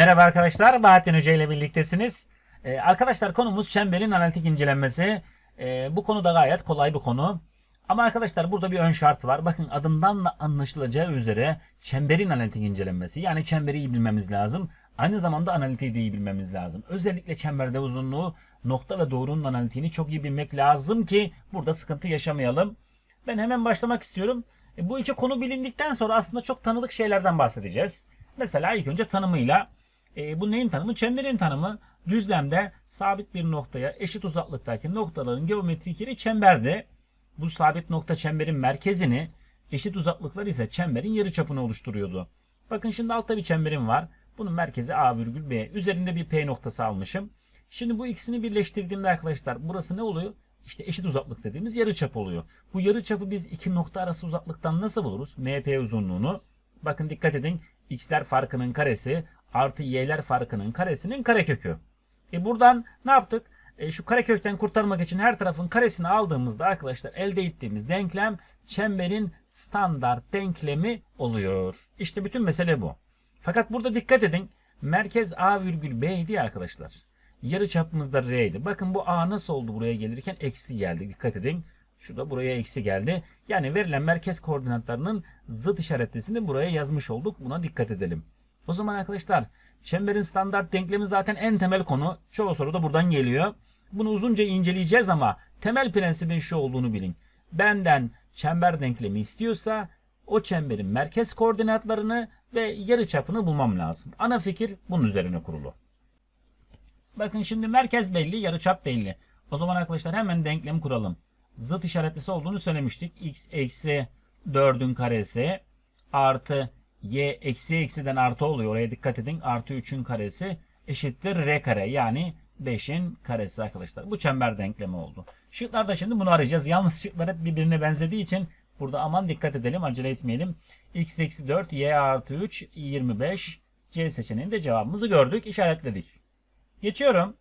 Merhaba arkadaşlar, Bahattin Hoca ile birliktesiniz. Ee, arkadaşlar konumuz çemberin analitik incelenmesi. Ee, bu konu da gayet kolay bir konu. Ama arkadaşlar burada bir ön şart var. Bakın adından da anlaşılacağı üzere çemberin analitik incelenmesi. Yani çemberi iyi bilmemiz lazım. Aynı zamanda analitiği de iyi bilmemiz lazım. Özellikle çemberde uzunluğu, nokta ve doğrunun analitiğini çok iyi bilmek lazım ki burada sıkıntı yaşamayalım. Ben hemen başlamak istiyorum. E, bu iki konu bilindikten sonra aslında çok tanıdık şeylerden bahsedeceğiz. Mesela ilk önce tanımıyla. E, bu neyin tanımı? Çemberin tanımı. Düzlemde sabit bir noktaya eşit uzaklıktaki noktaların geometrik yeri çemberdi. Bu sabit nokta çemberin merkezini, eşit uzaklıklar ise çemberin yarıçapını oluşturuyordu. Bakın şimdi altta bir çemberim var. Bunun merkezi A virgül B. Üzerinde bir P noktası almışım. Şimdi bu ikisini birleştirdiğimde arkadaşlar burası ne oluyor? İşte eşit uzaklık dediğimiz yarıçap oluyor. Bu yarıçapı biz iki nokta arası uzaklıktan nasıl buluruz? MP uzunluğunu. Bakın dikkat edin. X'ler farkının karesi artı Y'ler farkının karesinin karekökü. E buradan ne yaptık? E şu karekökten kurtarmak için her tarafın karesini aldığımızda arkadaşlar elde ettiğimiz denklem çemberin standart denklemi oluyor. İşte bütün mesele bu. Fakat burada dikkat edin. Merkez A virgül B idi arkadaşlar. Yarı çapımız da R'ydi. Bakın bu A nasıl oldu buraya gelirken eksi geldi. Dikkat edin. Şurada buraya eksi geldi. Yani verilen merkez koordinatlarının zıt işaretlisini buraya yazmış olduk. Buna dikkat edelim. O zaman arkadaşlar çemberin standart denklemi zaten en temel konu. Çoğu soru da buradan geliyor. Bunu uzunca inceleyeceğiz ama temel prensibin şu olduğunu bilin. Benden çember denklemi istiyorsa o çemberin merkez koordinatlarını ve yarıçapını bulmam lazım. Ana fikir bunun üzerine kurulu. Bakın şimdi merkez belli, yarıçap belli. O zaman arkadaşlar hemen denklemi kuralım. Zıt işaretlisi olduğunu söylemiştik. x eksi 4'ün karesi artı y eksi eksiden artı oluyor. Oraya dikkat edin. Artı 3'ün karesi eşittir r kare. Yani 5'in karesi arkadaşlar. Bu çember denklemi oldu. Şıklarda şimdi bunu arayacağız. Yalnız şıklar hep birbirine benzediği için burada aman dikkat edelim. Acele etmeyelim. x eksi 4, y artı 3, 25. C seçeneğinde cevabımızı gördük. işaretledik. Geçiyorum.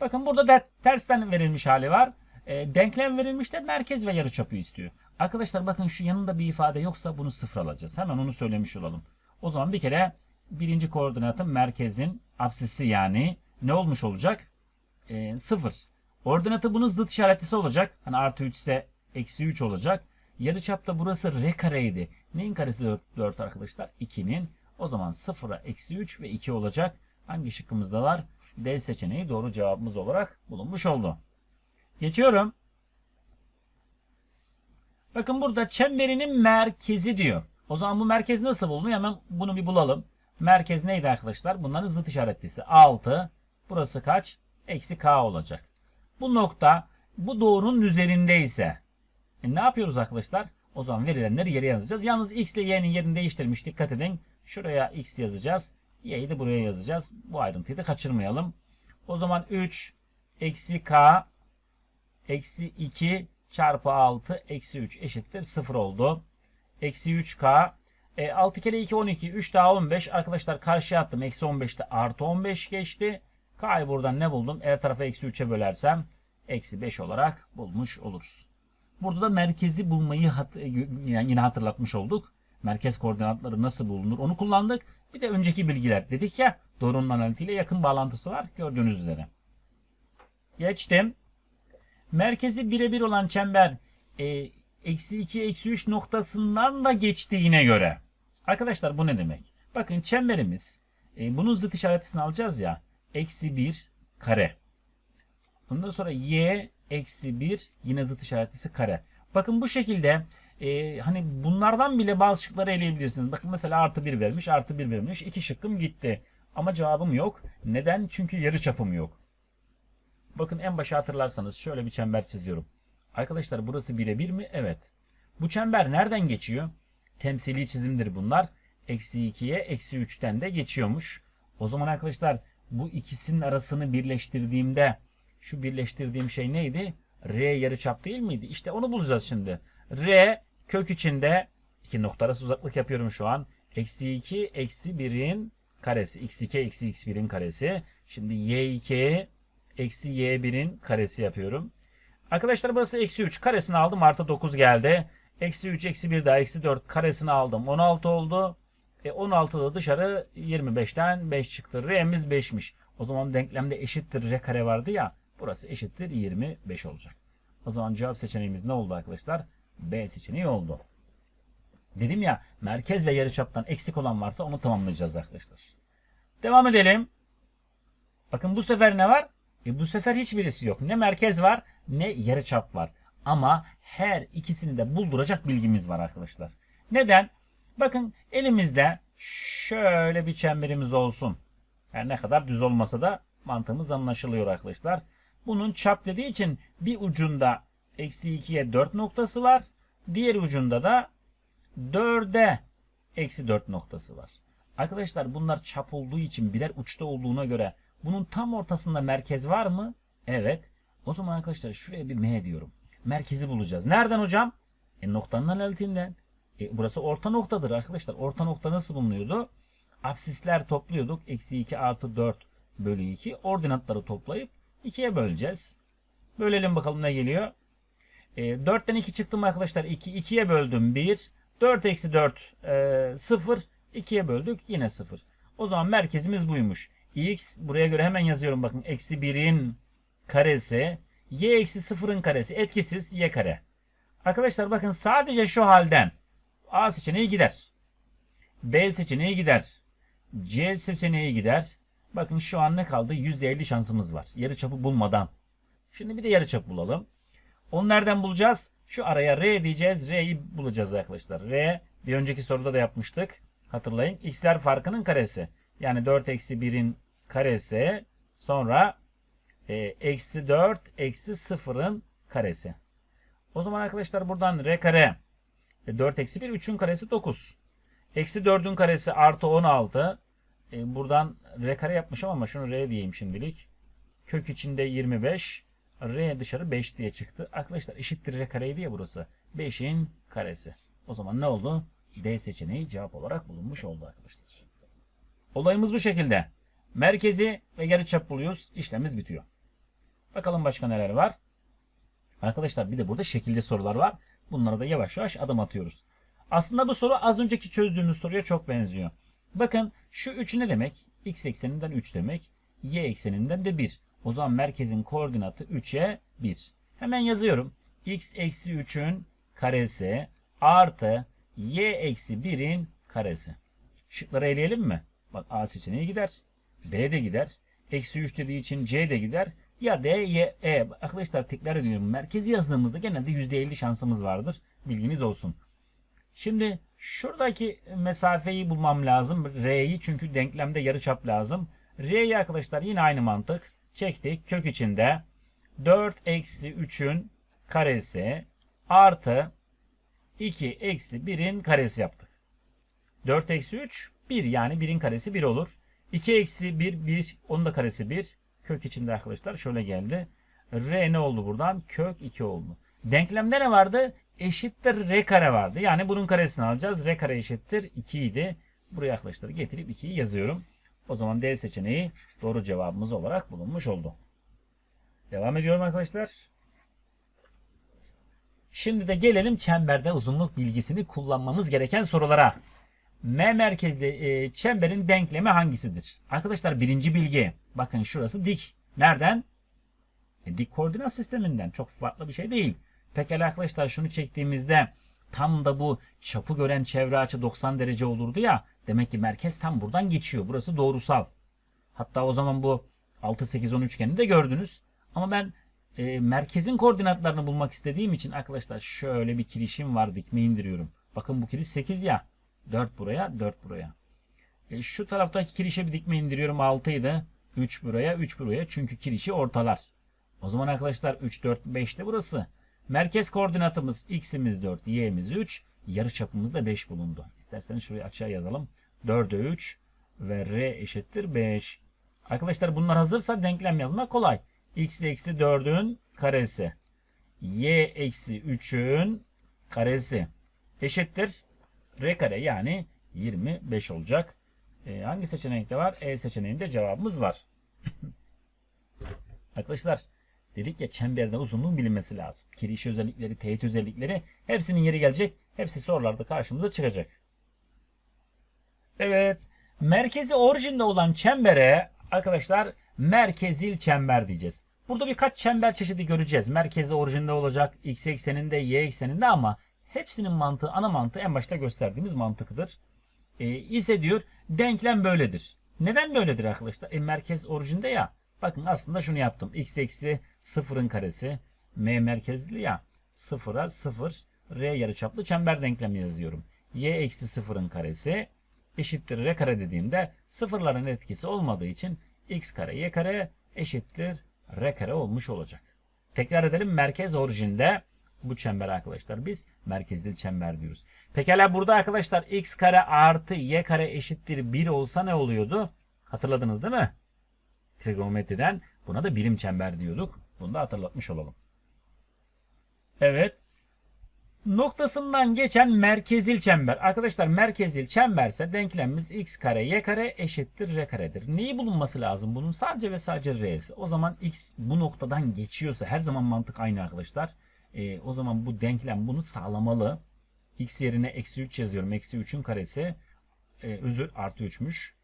Bakın burada da tersten verilmiş hali var. E, denklem verilmiş de merkez ve yarıçapı istiyor. Arkadaşlar bakın şu yanında bir ifade yoksa bunu sıfır alacağız. Hemen onu söylemiş olalım. O zaman bir kere birinci koordinatın merkezin apsisi yani ne olmuş olacak? E, sıfır. Ordinatı bunun zıt işaretlisi olacak. Hani artı 3 ise eksi 3 olacak. Yarıçapta burası r kareydi. Neyin karesi 4, 4 arkadaşlar? 2'nin. O zaman 0'a eksi 3 ve 2 olacak. Hangi şıkkımızda var? D seçeneği doğru cevabımız olarak bulunmuş oldu. Geçiyorum. Bakın burada çemberinin merkezi diyor. O zaman bu merkez nasıl bulunuyor? Hemen bunu bir bulalım. Merkez neydi arkadaşlar? Bunların zıt işaretlisi. 6. Burası kaç? Eksi K olacak. Bu nokta bu doğrunun üzerindeyse e ne yapıyoruz arkadaşlar? O zaman verilenleri yere yazacağız. Yalnız x ile y'nin yerini değiştirmiş. Dikkat edin. Şuraya x yazacağız. y'yi de buraya yazacağız. Bu ayrıntıyı da kaçırmayalım. O zaman 3 eksi k eksi 2 çarpı 6 eksi 3 eşittir 0 oldu. Eksi 3k e, 6 kere 2 12 3 daha 15 arkadaşlar karşıya attım. Eksi 15'te artı 15 geçti. K'yı buradan ne buldum? Her tarafı eksi 3'e bölersem eksi 5 olarak bulmuş oluruz. Burada da merkezi bulmayı hat yani yine hatırlatmış olduk. Merkez koordinatları nasıl bulunur onu kullandık. Bir de önceki bilgiler dedik ya doğrunun analitiğiyle yakın bağlantısı var gördüğünüz üzere. Geçtim. Merkezi birebir olan çember e, eksi 2 eksi 3 noktasından da geçtiğine göre. Arkadaşlar bu ne demek? Bakın çemberimiz e, bunun zıt işaretisini alacağız ya. Eksi 1 kare. Ondan sonra y eksi 1 yine zıt işaretlisi kare. Bakın bu şekilde e, hani bunlardan bile bazı şıkları eleyebilirsiniz. Bakın mesela artı 1 vermiş artı 1 vermiş. iki şıkkım gitti. Ama cevabım yok. Neden? Çünkü yarı çapım yok. Bakın en başa hatırlarsanız şöyle bir çember çiziyorum. Arkadaşlar burası birebir mi? Evet. Bu çember nereden geçiyor? Temsili çizimdir bunlar. Eksi 2'ye eksi 3'ten de geçiyormuş. O zaman arkadaşlar bu ikisinin arasını birleştirdiğimde şu birleştirdiğim şey neydi? R yarıçap değil miydi? İşte onu bulacağız şimdi. R kök içinde iki nokta arası uzaklık yapıyorum şu an. Eksi 2 eksi 1'in karesi. x2 eksi x1'in karesi. Şimdi y2 eksi y1'in karesi yapıyorum. Arkadaşlar burası eksi 3 karesini aldım artı 9 geldi. Eksi 3 eksi 1 daha eksi 4 karesini aldım 16 oldu. E 16'da dışarı 25'ten 5 çıktı. R'miz 5'miş. O zaman denklemde eşittir R kare vardı ya. Burası eşittir 25 olacak. O zaman cevap seçeneğimiz ne oldu arkadaşlar? B seçeneği oldu. Dedim ya merkez ve yarıçaptan eksik olan varsa onu tamamlayacağız arkadaşlar. Devam edelim. Bakın bu sefer ne var? E bu sefer hiçbirisi yok. Ne merkez var ne yarıçap var. Ama her ikisini de bulduracak bilgimiz var arkadaşlar. Neden? Bakın elimizde şöyle bir çemberimiz olsun. Her ne kadar düz olmasa da mantığımız anlaşılıyor arkadaşlar. Bunun çap dediği için bir ucunda eksi 2'ye 4 noktası var. Diğer ucunda da 4'e eksi 4 noktası var. Arkadaşlar bunlar çap olduğu için birer uçta olduğuna göre bunun tam ortasında merkez var mı? Evet. O zaman arkadaşlar şuraya bir M diyorum. Merkezi bulacağız. Nereden hocam? E noktanın analitiğinden. E, burası orta noktadır arkadaşlar. Orta nokta nasıl bulunuyordu? Absisler topluyorduk. Eksi 2 artı 4 bölü 2. Ordinatları toplayıp 2'ye böleceğiz. Bölelim bakalım ne geliyor. E, 4'ten 2 çıktı mı arkadaşlar? 2. 2'ye böldüm 1. 4 eksi 4 e, 0. 2'ye böldük yine 0. O zaman merkezimiz buymuş. X buraya göre hemen yazıyorum bakın. Eksi 1'in karesi. y eksi 0'ın karesi. Etkisiz y kare. Arkadaşlar bakın sadece şu halden A seçeneği gider. B seçeneği gider. C seçeneği gider. Bakın şu an ne kaldı? %50 şansımız var. Yarıçapı bulmadan. Şimdi bir de yarıçap bulalım. Onu nereden bulacağız? Şu araya R diyeceğiz. R'yi bulacağız arkadaşlar. R bir önceki soruda da yapmıştık. Hatırlayın. X'ler farkının karesi. Yani 4 eksi 1'in karesi. Sonra e, eksi 4 eksi 0'ın karesi. O zaman arkadaşlar buradan R kare e, 4 eksi 1 3'ün karesi 9. Eksi 4'ün karesi artı 16. E, buradan R kare yapmışım ama şunu R diyeyim şimdilik. Kök içinde 25. R dışarı 5 diye çıktı. Arkadaşlar eşittir R kareydi ya burası. 5'in karesi. O zaman ne oldu? D seçeneği cevap olarak bulunmuş oldu arkadaşlar. Olayımız bu şekilde. Merkezi ve yarıçap buluyoruz. İşlemimiz bitiyor. Bakalım başka neler var. Arkadaşlar bir de burada şekilde sorular var. Bunlara da yavaş yavaş adım atıyoruz. Aslında bu soru az önceki çözdüğümüz soruya çok benziyor. Bakın şu 3 ne demek? X ekseninden 3 demek. Y ekseninden de 1. O zaman merkezin koordinatı 3'e 1. Hemen yazıyorum. X eksi 3'ün karesi artı Y eksi 1'in karesi. Şıkları eleyelim mi? Bak A seçeneği gider. B de gider. Eksi 3 dediği için C de gider. Ya D, Y, E. Arkadaşlar tekrar ediyorum. Merkezi yazdığımızda genelde %50 şansımız vardır. Bilginiz olsun. Şimdi şuradaki mesafeyi bulmam lazım. R'yi çünkü denklemde yarıçap lazım. R'yi arkadaşlar yine aynı mantık. Çektik. Kök içinde 4 eksi 3'ün karesi artı 2 eksi 1'in karesi yaptık. 4 eksi 3 1 yani 1'in karesi 1 olur. 2 eksi 1 1 onun da karesi 1. Kök içinde arkadaşlar şöyle geldi. R ne oldu buradan? Kök 2 oldu. Denklemde ne vardı? Eşittir R kare vardı. Yani bunun karesini alacağız. R kare eşittir 2 idi. Buraya arkadaşlar getirip 2'yi yazıyorum. O zaman D seçeneği doğru cevabımız olarak bulunmuş oldu. Devam ediyorum arkadaşlar. Şimdi de gelelim çemberde uzunluk bilgisini kullanmamız gereken sorulara. M merkezli e, çemberin denklemi hangisidir? Arkadaşlar birinci bilgi. Bakın şurası dik. Nereden? E, dik koordinat sisteminden. Çok farklı bir şey değil. Pekala arkadaşlar şunu çektiğimizde tam da bu çapı gören çevre açı 90 derece olurdu ya. Demek ki merkez tam buradan geçiyor. Burası doğrusal. Hatta o zaman bu 6, 8, 10 üçgeni de gördünüz. Ama ben e, merkezin koordinatlarını bulmak istediğim için arkadaşlar şöyle bir kirişim var dikme indiriyorum. Bakın bu kiriş 8 ya. 4 buraya 4 buraya. E, şu taraftaki kirişe bir dikme indiriyorum 6 idi. 3 buraya 3 buraya çünkü kirişi ortalar. O zaman arkadaşlar 3, 4, 5 de burası. Merkez koordinatımız x'imiz 4, y'miz 3. Yarıçapımız da 5 bulundu. İsterseniz şurayı açığa yazalım. 4'e 3 ve r eşittir 5. Arkadaşlar bunlar hazırsa denklem yazmak kolay. x eksi 4'ün karesi. y eksi 3'ün karesi. Eşittir. R kare yani 25 olacak. E, hangi seçenekte var? E seçeneğinde cevabımız var. Arkadaşlar dedik ya çemberde uzunluğun bilinmesi lazım. Kirişi özellikleri, teğet özellikleri hepsinin yeri gelecek. Hepsi sorularda karşımıza çıkacak. Evet. Merkezi orijinde olan çembere arkadaşlar merkezil çember diyeceğiz. Burada birkaç çember çeşidi göreceğiz. Merkezi orijinde olacak, x ekseninde, y ekseninde ama hepsinin mantığı, ana mantığı en başta gösterdiğimiz mantıkıdır. E, ise diyor denklem böyledir. Neden böyledir arkadaşlar? E, merkez orijinde ya. Bakın aslında şunu yaptım. x eksi sıfırın karesi. M merkezli ya. Sıfıra sıfır. R yarıçaplı çember denklemi yazıyorum. y eksi sıfırın karesi eşittir r kare dediğimde sıfırların etkisi olmadığı için x kare y kare eşittir r kare olmuş olacak. Tekrar edelim merkez orijinde bu çember arkadaşlar biz merkezli çember diyoruz. Pekala burada arkadaşlar x kare artı y kare eşittir 1 olsa ne oluyordu? Hatırladınız değil mi? Trigonometriden buna da birim çember diyorduk. Bunu da hatırlatmış olalım. Evet. Noktasından geçen merkezil çember. Arkadaşlar merkezil çemberse denklemimiz x kare y kare eşittir r karedir. Neyi bulunması lazım bunun? Sadece ve sadece r'si. O zaman x bu noktadan geçiyorsa her zaman mantık aynı arkadaşlar. Ee, o zaman bu denklem bunu sağlamalı. x yerine eksi 3 yazıyorum. Eksi 3'ün karesi. E, özür artı 3'müş.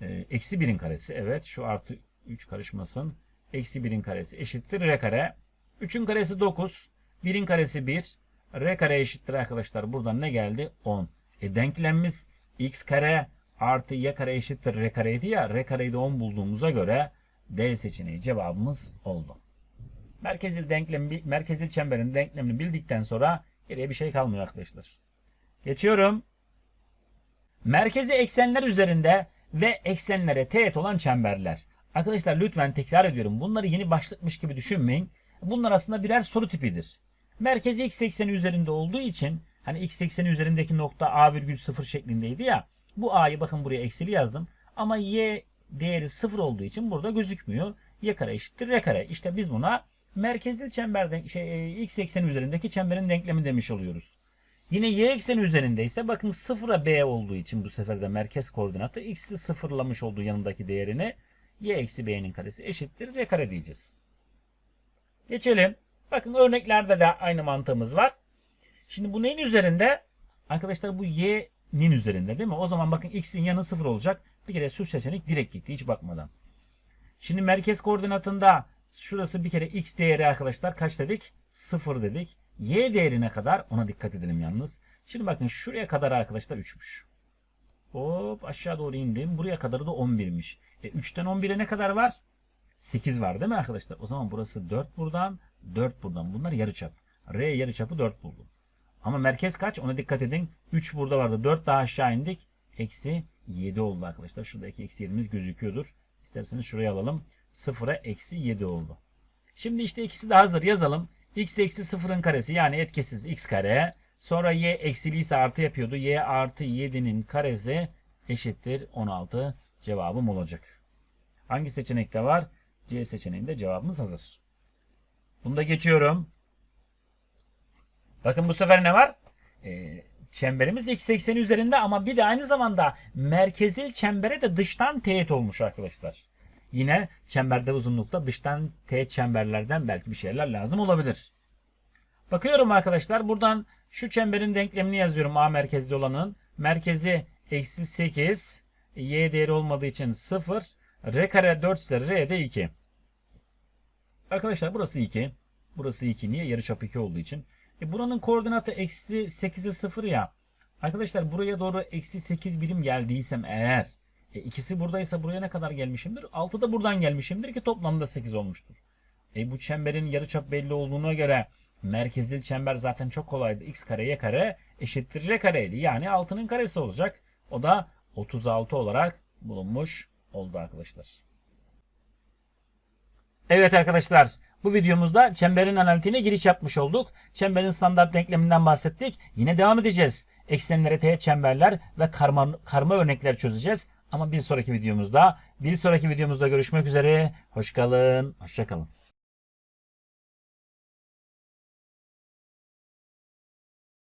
E, eksi 1'in karesi. Evet şu artı 3 karışmasın. Eksi 1'in karesi eşittir r kare. 3'ün karesi 9. 1'in karesi 1. R kare eşittir arkadaşlar. Buradan ne geldi? 10. E denklemimiz x kare artı y kare eşittir r kareydi ya. R kareyi de 10 bulduğumuza göre D seçeneği cevabımız oldu. Merkezil denklemi, merkezil çemberin denklemini bildikten sonra geriye bir şey kalmıyor arkadaşlar. Geçiyorum. Merkezi eksenler üzerinde ve eksenlere teğet olan çemberler. Arkadaşlar lütfen tekrar ediyorum. Bunları yeni başlatmış gibi düşünmeyin. Bunlar aslında birer soru tipidir. Merkezi x ekseni üzerinde olduğu için hani x ekseni üzerindeki nokta a virgül 0 şeklindeydi ya. Bu a'yı bakın buraya eksili yazdım. Ama y değeri 0 olduğu için burada gözükmüyor. y kare eşittir r kare. İşte biz buna merkezli çemberden şey, e, x ekseni üzerindeki çemberin denklemi demiş oluyoruz. Yine y ekseni üzerinde ise bakın 0'a b olduğu için bu sefer de merkez koordinatı x'i sıfırlamış olduğu yanındaki değerini y eksi b'nin karesi eşittir r kare diyeceğiz. Geçelim. Bakın örneklerde de aynı mantığımız var. Şimdi bu neyin üzerinde? Arkadaşlar bu y'nin üzerinde değil mi? O zaman bakın x'in yanı 0 olacak. Bir kere şu seçenek direkt gitti hiç bakmadan. Şimdi merkez koordinatında şurası bir kere x değeri arkadaşlar kaç dedik? 0 dedik. Y değerine kadar ona dikkat edelim yalnız. Şimdi bakın şuraya kadar arkadaşlar 3'müş. Hop aşağı doğru indim. Buraya kadar da 11'miş. E 3'ten 11'e ne kadar var? 8 var değil mi arkadaşlar? O zaman burası 4 buradan, 4 buradan. Bunlar yarıçap. R yarıçapı 4 buldum. Ama merkez kaç? Ona dikkat edin. 3 burada vardı. 4 daha aşağı indik. Eksi 7 oldu arkadaşlar. Şuradaki eksi 7'miz gözüküyordur. İsterseniz şuraya alalım. 0'a eksi 7 oldu. Şimdi işte ikisi de hazır. Yazalım. x eksi 0'ın karesi yani etkisiz x kare. Sonra y eksili ise artı yapıyordu. y artı 7'nin karesi eşittir 16 cevabım olacak. Hangi seçenekte var? C seçeneğinde cevabımız hazır. Bunu da geçiyorum. Bakın bu sefer ne var? Ee, çemberimiz x ekseni üzerinde ama bir de aynı zamanda merkezil çembere de dıştan teğet olmuş arkadaşlar. Yine çemberde uzunlukta dıştan teğet çemberlerden belki bir şeyler lazım olabilir. Bakıyorum arkadaşlar buradan şu çemberin denklemini yazıyorum A merkezli olanın. Merkezi eksi 8 y değeri olmadığı için 0 r kare 4 ise r de 2. Arkadaşlar burası 2. Burası 2. Niye? Yarıçap 2 olduğu için. E buranın koordinatı eksi 8'e 0 ya. Arkadaşlar buraya doğru eksi 8 birim geldiysem eğer e ikisi buradaysa buraya ne kadar gelmişimdir? 6 da buradan gelmişimdir ki toplamda 8 olmuştur. E bu çemberin yarıçap belli olduğuna göre merkezli çember zaten çok kolaydı. x kare y kare eşittir r kareydi. Yani 6'nın karesi olacak. O da 36 olarak bulunmuş oldu arkadaşlar. Evet arkadaşlar bu videomuzda çemberin analitiğine giriş yapmış olduk. Çemberin standart denkleminden bahsettik. Yine devam edeceğiz. Eksenlere teğet çemberler ve karma, karma örnekler çözeceğiz. Ama bir sonraki videomuzda bir sonraki videomuzda görüşmek üzere. Hoşçakalın. Hoşçakalın.